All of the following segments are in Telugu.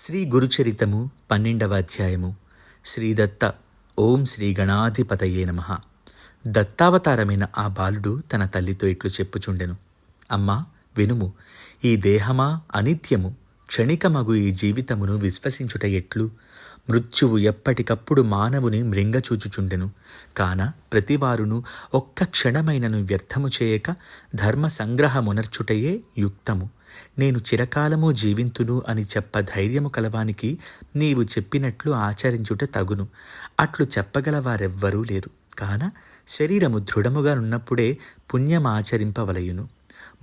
శ్రీ గురుచరితము పన్నెండవ అధ్యాయము. శ్రీదత్త ఓం శ్రీ గణాధిపతయే నమ. దత్తావతారమైన ఆ బాలుడు తన తల్లితో ఇట్లు చెప్పుచుండెను. అమ్మా వినుము ఈ దేహమా అనిత్యము? క్షణికమగు ఈ జీవితమును విశ్వసించుట ఎట్లు? మృత్యువు ఎప్పటికప్పుడు మానవుని మృంగచూచుచుండెను. కాన ప్రతివారును ఒక్క క్షణమైనను వ్యర్థము చేయక ధర్మ సంగ్రహమునర్చుటయే యుక్తము. నేను చిరకాలము జీవింతును అని చెప్ప ధైర్యము కలవానికి నీవు చెప్పినట్లు ఆచరించుట తగును. అట్లు చెప్పగలవారెవ్వరూ లేరు. కాన శరీరము దృఢముగా నున్నప్పుడే పుణ్యమాచరింపవలయును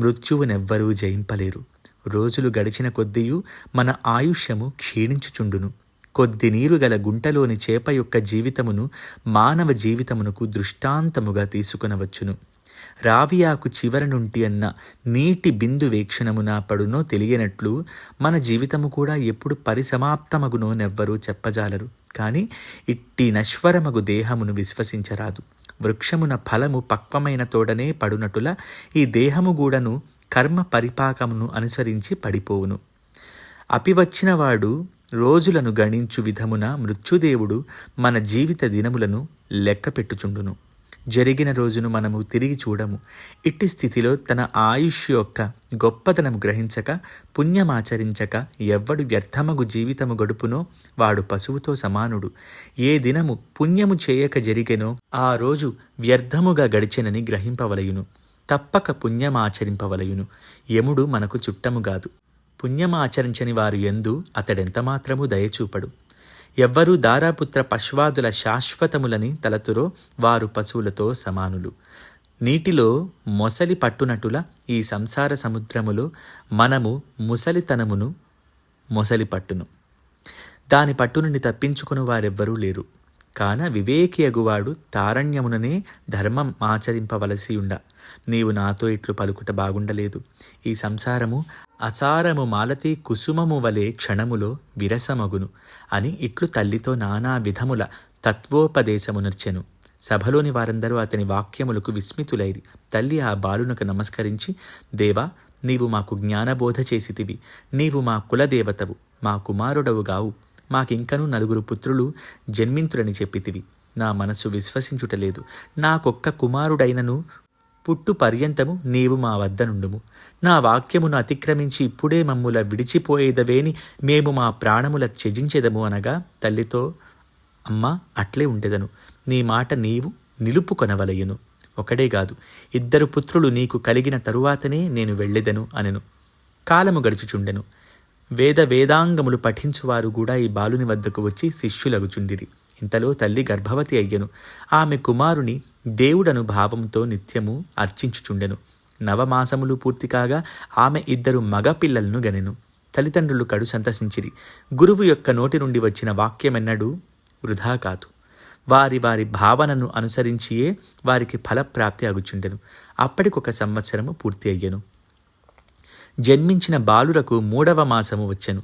మృత్యువునెవ్వరూ జయింపలేరు. రోజులు గడిచిన కొద్దియు మన ఆయుష్యము క్షీణించుచుండును. కొద్ది నీరు గల గుంటలోని చేప యొక్క జీవితమును మానవ జీవితమునకు దృష్టాంతముగా తీసుకునవచ్చును. రావియాకు చివర నుండి అన్న నీటి బిందు వేక్షణమున పడునో తెలియనట్లు మన జీవితము కూడా ఎప్పుడు పరిసమాప్తమగునో నెవ్వరూ చెప్పజాలరు. కాని ఇట్టి నశ్వరమగు దేహమును విశ్వసించరాదు. వృక్షమున ఫలము పక్వమైన తోడనే పడునటుల ఈ దేహము గూడను కర్మ పరిపాకమును అనుసరించి పడిపోవును. అపివచ్చినవాడు రోజులను గణించు విధమున మృత్యుదేవుడు మన జీవిత దినములను లెక్కపెట్టుచుండును. జరిగిన రోజును మనము తిరిగి చూడము. ఇట్టి స్థితిలో తన ఆయుష్ యొక్క గొప్పతనము గ్రహించక పుణ్యమాచరించక ఎవ్వడు వ్యర్థమగు జీవితము గడుపునో వాడు పశువుతో సమానుడు. ఏ దినము పుణ్యము చేయక జరిగెనో ఆ రోజు వ్యర్థముగా గడిచెనని గ్రహింపవలయును. తప్పక పుణ్యమాచరింపవలయును యముడు మనకు చుట్టముగాదు పుణ్యమాచరించని వారు ఎందు అతడెంతమాత్రము దయచూపడు ఎవ్వరూ దారాపుత్ర పశ్వాదుల శాశ్వతములని తలతురో వారు పశువులతో సమానులు. నీటిలో మొసలి పట్టునటుల ఈ సంసార సముద్రములో మనము ముసలితనమును మొసలి పట్టును. దాని పట్టు నుండి తప్పించుకుని వారెవ్వరూ లేరు. కాన వివేకి అగువాడు తారణ్యముననే ధర్మం ఆచరింపవలసియుండ. నీవు నాతో ఇట్లు పలుకుట బాగుండలేదు. ఈ సంసారము అసారము మాలతి కుసుమము వలె క్షణములో విరసమగును అని ఇట్లు తల్లితో నానా విధముల తత్వోపదేశమునర్చెను. సభలోని వారందరూ అతని వాక్యములకు విస్మితులైరి. తల్లి ఆ బాలునకు నమస్కరించి దేవా నీవు మాకు జ్ఞానబోధ చేసితివి. నీవు మా కులదేవతవు మా కుమారుడవు గావు మాకింకనూ నలుగురు పుత్రులు జన్మింతురని చెప్పితివి. నా మనసు విశ్వసించుటలేదు. నాకొక్క కుమారుడైనను పుట్టు పర్యంతము నీవు మా వద్ద నుండుము నా వాక్యమును అతిక్రమించి ఇప్పుడే మమ్ముల విడిచిపోయేదవేని మేము మా ప్రాణముల త్యజించెదము అనగా తల్లితో అమ్మ అట్లే ఉండెదను. నీ మాట నీవు నిలుపుకొనవలయును. ఒకడే కాదు ఇద్దరు పుత్రులు నీకు కలిగిన తరువాతనే నేను వెళ్ళెదను అనెను. కాలము గడుచుచుండెను. వేద వేదాంగములు పఠించువారు కూడా ఈ బాలుని వద్దకు వచ్చి శిష్యులగుచుండిరి. ఇంతలో తల్లి గర్భవతి అయ్యను. ఆమె కుమారుని దేవుడను భావంతో నిత్యము అర్చించుచుండెను. నవమాసములు పూర్తి కాగా ఆమె ఇద్దరు మగపిల్లలను గనెను. తల్లిదండ్రులు కడు సంతసించిరి. గురువు యొక్క నోటి నుండి వచ్చిన వాక్యమెన్నడూ వృధా కాదు. వారి వారి భావనను అనుసరించియే వారికి ఫలప్రాప్తి అగుచుండెను. అప్పటికొక సంవత్సరము పూర్తి అయ్యెను. జన్మించిన బాలురకు మూడవ మాసము వచ్చెను.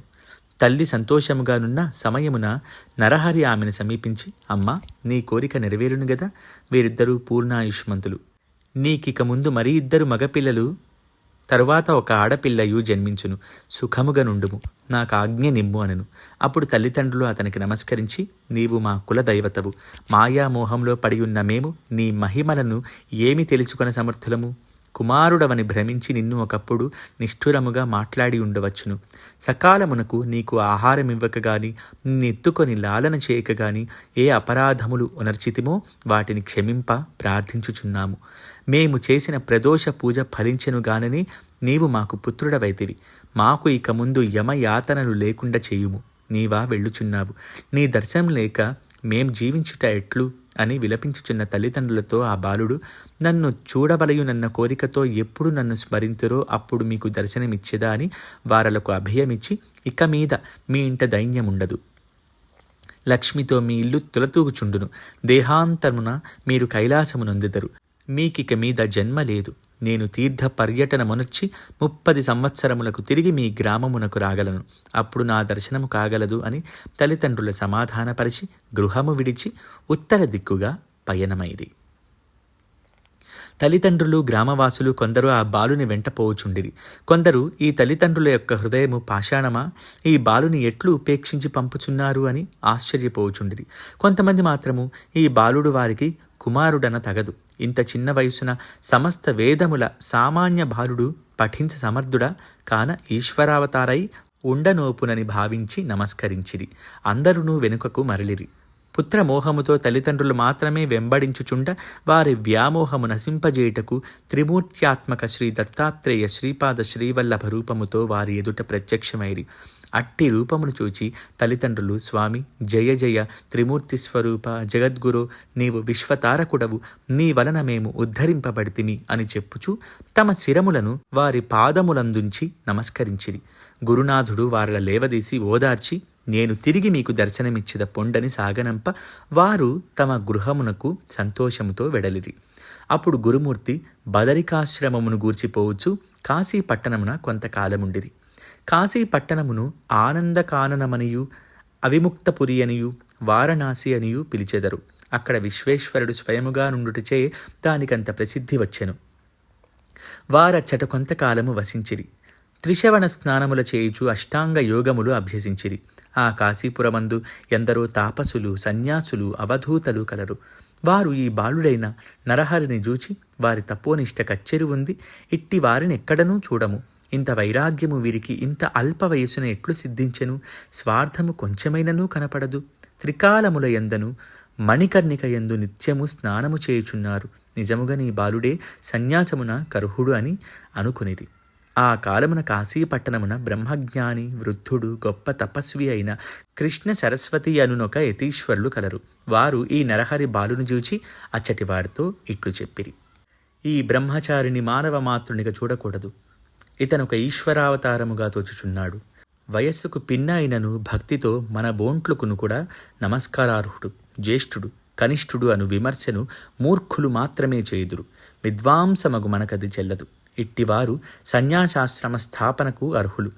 తల్లి సంతోషముగానున్న సమయమున నరహరి ఆమెను సమీపించి అమ్మా నీ కోరిక నెరవేరును గదా వీరిద్దరూ పూర్ణాయుష్మంతులు. నీకిక ముందు మరీ ఇద్దరు మగపిల్లలు తరువాత ఒక ఆడపిల్లయు జన్మించును. సుఖముగా నుండుము. నాకు ఆజ్ఞ నిమ్ము అనను. అప్పుడు తల్లిదండ్రులు అతనికి నమస్కరించి నీవు మా కుల దైవతవు మాయామోహంలో పడి ఉన్న మేము నీ మహిమలను ఏమి తెలుసుకొన సమర్థులము? కుమారుడవని భ్రమించి నిన్ను ఒకప్పుడు నిష్ఠురముగా మాట్లాడి ఉండవచ్చును. సకాలమునకు నీకు ఆహారం ఇవ్వక గాని నిన్నెత్తుకొని లాలన చేయక గాని ఏ అపరాధములు ఉనర్చితిమో వాటిని క్షమింప ప్రార్థించుచున్నాము. మేము చేసిన ప్రదోష పూజ ఫలించెనుగానని నీవు మాకు పుత్రుడవైతివి. మాకు ఇక ముందు యమయాతనలు లేకుండా చేయుము. నీవా వెళ్ళుచున్నావు. నీ దర్శనం లేక మేం జీవించుట ఎట్లు? అని విలపించుచున్న తల్లిదండ్రులతో ఆ బాలుడు నన్ను చూడవలయునన్న కోరికతో ఎప్పుడు నన్ను స్మరింతురో అప్పుడు మీకు దర్శనమిచ్చేదా? అని వారలకు అభయమిచ్చి ఇక మీద మీ ఇంట దైన్యముండదు. లక్ష్మితో మీ ఇల్లు తులతూగుచుండును. దేహాంతమున మీరు కైలాసమునొందెదరు. మీకిక మీద జన్మ లేదు. నేను తీర్థ పర్యటన ముప్పది సంవత్సరములకు తిరిగి మీ గ్రామమునకు రాగలను. అప్పుడు నా దర్శనము కాగలదు అని తల్లిదండ్రుల సమాధానపరిచి గృహము విడిచి ఉత్తర దిక్కుగా పయనమైది. తల్లిదండ్రులు గ్రామవాసులు కొందరు ఆ బాలుని వెంట పోవుచుండిరి. కొందరు ఈ తల్లిదండ్రుల యొక్క హృదయము పాషాణమా? ఈ బాలుని ఎట్లు ఉపేక్షించి పంపుచున్నారు? అని ఆశ్చర్యపోవుచుండిరి. కొంతమంది మాత్రము ఈ బాలుడు వారికి కుమారుడన తగదు. ఇంత చిన్న వయసున సమస్త వేదముల సామాన్య బాలుడు పఠించ సమర్థుడా? కాన ఈశ్వరావతారై ఉండనోపునని భావించి నమస్కరించిరి. అందరునూ వెనుకకు మరలిరి. పుత్రమోహముతో తల్లిదండ్రులు మాత్రమే వెంబడించుచుండ వారి వ్యామోహము నశింపజేయుటకు త్రిమూర్త్యాత్మక శ్రీ దత్తాత్రేయ శ్రీపాద శ్రీవల్లభ రూపముతో వారి ఎదుట ప్రత్యక్షమైరి. అట్టి రూపమును చూచి తల్లిదండ్రులు స్వామి జయ జయ త్రిమూర్తి స్వరూప జగద్గురు నీవు విశ్వతారకుడవు నీ వలన మేము ఉద్ధరింపబడితిమి అని చెప్పుచు తమ శిరములను వారి పాదములందుంచి నమస్కరించిరి. గురునాథుడు వారిలా లేవదీసి ఓదార్చి నేను తిరిగి మీకు దర్శనమిచ్చిద పొండని సాగనంప వారు తమ గృహమునకు సంతోషముతో వెడలిరి. అప్పుడు గురుమూర్తి బదరికాశ్రమమును గూర్చిపోవచ్చు కాశీ పట్టణమున కొంతకాలముండిరి. కాశీ పట్టణమును ఆనందకాననమనియు అవిముక్తపురి అనియు వారణాసి అనియు పిలిచెదరు. అక్కడ విశ్వేశ్వరుడు స్వయముగా నుండుటచే దానికంత ప్రసిద్ధి వచ్చెను. వారచ్చట కొంతకాలము వసించిరి. త్రిశవణ స్నానముల చేయుచు అష్టాంగ యోగములు అభ్యసించిరి. ఆ కాశీపురమందు ఎందరో తాపసులు సన్యాసులు అవధూతలు కలరు. వారు ఈ బాలుడైన నరహరిని చూచి వారి తపోనిష్ట కచ్చెరు ఉంది ఇట్టి వారిని ఎక్కడనూ చూడము. ఇంత వైరాగ్యము వీరికి ఇంత అల్ప వయసున ఎట్లు సిద్ధించెను? స్వార్థము కొంచెమైననూ కనపడదు. త్రికాలముల ఎందను మణికర్ణిక ఎందు నిత్యము స్నానము చేయుచున్నారు. నిజముగా నీ బాలుడే సన్యాసమున కర్హుడు అని అనుకునిది ఆ కాలమున కాశీపట్టణమున బ్రహ్మజ్ఞాని వృద్ధుడు గొప్ప తపస్వి అయిన కృష్ణ సరస్వతి అనునొక యతీశ్వరులు కలరు. వారు ఈ నరహరి బాలును చూచి అచ్చటి వారితో ఇట్లు చెప్పిరి. ఈ బ్రహ్మచారిని మానవ మాతృనిగా చూడకూడదు. ఇతనొక ఈశ్వరావతారముగా తోచుచున్నాడు. వయస్సుకు పిన్న అయినను భక్తితో మన బోంట్లుకును కూడా నమస్కారార్హుడు జ్యేష్ఠుడు కనిష్ఠుడు అను విమర్శను మూర్ఖులు మాత్రమే చేయుదురు. విద్వాంసమగు మనకది చెల్లదు. ఇట్టివారు సన్యాసాశ్రమ స్థాపనకు అర్హులు.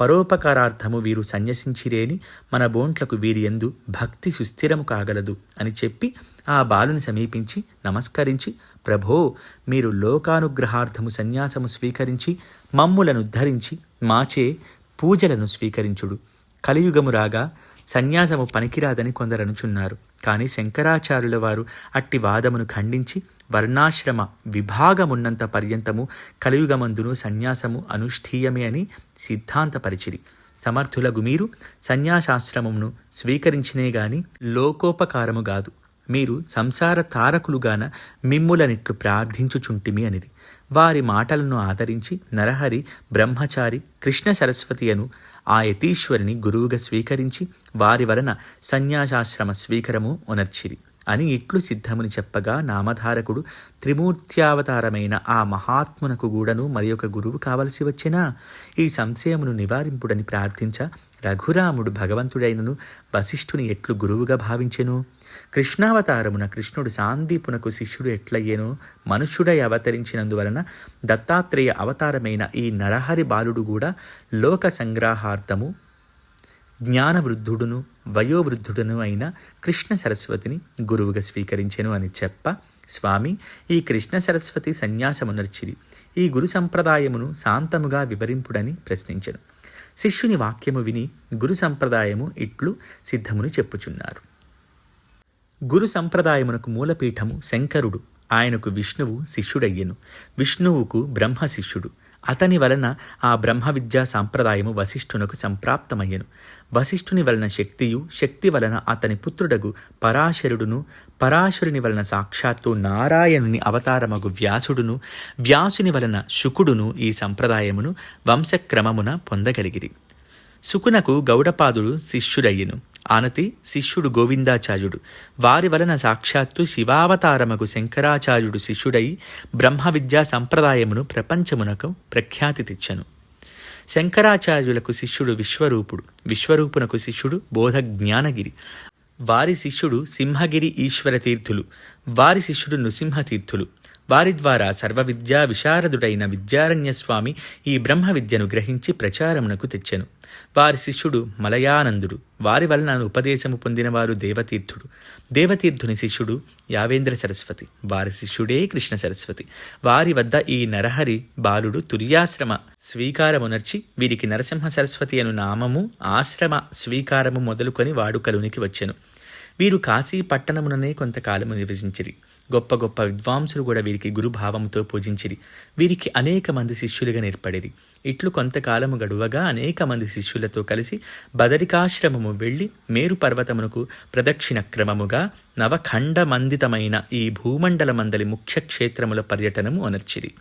పరోపకారార్థము వీరు సన్యసించిరేని మన బోంట్లకు వీరి ఎందు భక్తి సుస్థిరము కాగలదు అని చెప్పి ఆ బాలుని సమీపించి నమస్కరించి ప్రభో మీరు లోకానుగ్రహార్థము సన్యాసము స్వీకరించి మమ్ములను ధరించి మాచే పూజలను స్వీకరించుడు. కలియుగము రాగా సన్యాసము పనికిరాదని కొందరనుచున్నారు. కానీ శంకరాచార్యుల వారు అట్టి వాదమును ఖండించి వర్ణాశ్రమ విభాగమున్నంత పర్యంతము కలియుగమందును సన్యాసము అనుష్ఠీయమే అని సిద్ధాంతపరిచిరి. సమర్థులగు మీరు సన్యాసాశ్రమమును స్వీకరించినే గాని లోకోపకారము కాదు మీరు సంసార తారకులుగాన మిమ్ములనిట్లు ప్రార్థించుచుంటిమి అనిది వారి మాటలను ఆదరించి నరహరి బ్రహ్మచారి కృష్ణ సరస్వతి అను ఆ యతీశ్వరిని గురువుగా స్వీకరించి వారి వలన సన్యాసాశ్రమ స్వీకరము ఉనర్చిరి అని ఇట్లు సిద్ధముని చెప్పగా నామధారకుడు త్రిమూర్త్యావతారమైన ఆ మహాత్మునకు గూడను మరి ఒక గురువు కావలసి వచ్చినా? ఈ సంశయమును నివారింపుడని ప్రార్థించ రఘురాముడు భగవంతుడైనను వశిష్ఠుని ఎట్లు గురువుగా భావించెను? కృష్ణావతారమున కృష్ణుడు సాందీపునకు శిష్యుడు ఎట్లయ్యేనో మనుష్యుడై అవతరించినందువలన దత్తాత్రేయ అవతారమైన ఈ నరహరి బాలుడు కూడా లోక సంగ్రహార్థము జ్ఞానవృద్ధుడును వయోవృద్ధుడును అయిన కృష్ణ సరస్వతిని గురువుగా స్వీకరించెను అని చెప్ప. స్వామి ఈ కృష్ణ సరస్వతి సన్యాసమునర్చిరి. ఈ గురు సంప్రదాయమును శాంతముగా వివరింపుడని ప్రశ్నించను. శిష్యుని వాక్యము విని గురు సంప్రదాయము ఇట్లు సిద్ధమును చెప్పుచున్నారు. గురు సంప్రదాయమునకు మూలపీఠము శంకరుడు. ఆయనకు విష్ణువు శిష్యుడయ్యెను. విష్ణువుకు బ్రహ్మ శిష్యుడు. అతని వలన ఆ బ్రహ్మ విద్యా సాంప్రదాయము వశిష్ఠునకు సంప్రాప్తమయ్యను. వశిష్ఠుని వలన శక్తియు శక్తి వలన అతని పుత్రుడగు పరాశరుడును పరాశరుని వలన సాక్షాత్తు నారాయణుని అవతారమగు వ్యాసుడును వ్యాసుని వలన శుకుడును ఈ సంప్రదాయమును వంశక్రమమున పొందగలిగిరి. సుకునకు గౌడపాదుడు శిష్యుడయ్యను. ఆనతి శిష్యుడు గోవిందాచార్యుడు. వారి వలన సాక్షాత్తు శివావతారమగు శంకరాచార్యుడు శిష్యుడై బ్రహ్మ విద్యా సంప్రదాయమును ప్రపంచమునకు ప్రఖ్యాతి తెచ్చను. శంకరాచార్యులకు శిష్యుడు విశ్వరూపుడు. విశ్వరూపునకు శిష్యుడు బోధ జ్ఞానగిరి వారి శిష్యుడు సింహగిరి ఈశ్వర తీర్థులు వారి శిష్యుడు నృసింహతీర్థులు. వారి ద్వారా సర్వ విద్యా విశారదుడైన విద్యారణ్యస్వామి ఈ బ్రహ్మ విద్యను గ్రహించి ప్రచారమునకు తెచ్చెను. వారి శిష్యుడు మలయానందుడు. వారి వలన ఉపదేశము పొందినవారు దేవతీర్థుడు. దేవతీర్థుని శిష్యుడు యావేంద్ర సరస్వతి. వారి శిష్యుడే కృష్ణ సరస్వతి. వారి వద్ద ఈ నరహరి బాలుడు తుర్యాశ్రమ స్వీకారమునర్చి వీరికి నరసింహ సరస్వతి అను నామము ఆశ్రమ స్వీకారము మొదలుకొని వాడుకలోనికి వచ్చెను. వీరు కాశీ పట్టణముననే కొంతకాలము నివసించిరి. గొప్ప గొప్ప విద్వాంసులు కూడా వీరికి గురుభావముతో పూజించిరి. వీరికి అనేక మంది శిష్యులుగా నేర్పడిరి. ఇట్లు కొంతకాలము గడువగా అనేక మంది శిష్యులతో కలిసి బదరికాశ్రమము వెళ్ళి మేరు పర్వతమునకు ప్రదక్షిణ క్రమముగా నవఖండమందితమైన ఈ భూమండల మందలి ముఖ్య క్షేత్రముల పర్యటనము అనర్చిరి.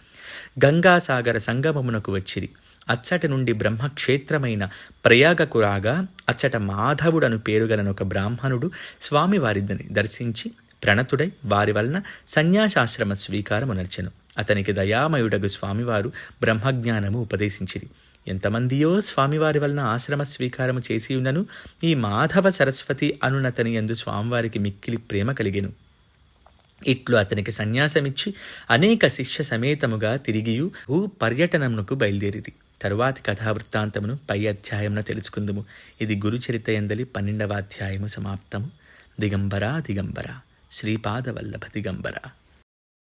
గంగాసాగర సంగమమునకు వచ్చిరి. అచ్చట నుండి బ్రహ్మక్షేత్రమైన ప్రయాగకు రాగా అచ్చట మాధవుడను పేరుగలను ఒక బ్రాహ్మణుడు స్వామివారిని దర్శించి ప్రణతుడై వారి వలన సన్యాసాశ్రమ స్వీకారమునర్చెను అతనికి దయామయుడగు స్వామివారు బ్రహ్మజ్ఞానము ఉపదేశించిరి. ఎంతమందియో స్వామివారి వలన ఆశ్రమ స్వీకారము చేసి ఉన్నను ఈ మాధవ సరస్వతి అనునతని ఎందు స్వామివారికి మిక్కిలి ప్రేమ కలిగెను. ఇట్లు అతనికి సన్యాసమిచ్చి అనేక శిష్య సమేతముగా తిరిగియు భూ పర్యటనమునకు బయలుదేరిరి. తరువాతి కథావృత్తాంతమును పై అధ్యాయమున తెలుసుకుందుము. ఇది గురుచరిత ఎందలి పన్నెండవ అధ్యాయము సమాప్తము. దిగంబరా దిగంబర. శ్రీపాదవల్లభ దిగంబర.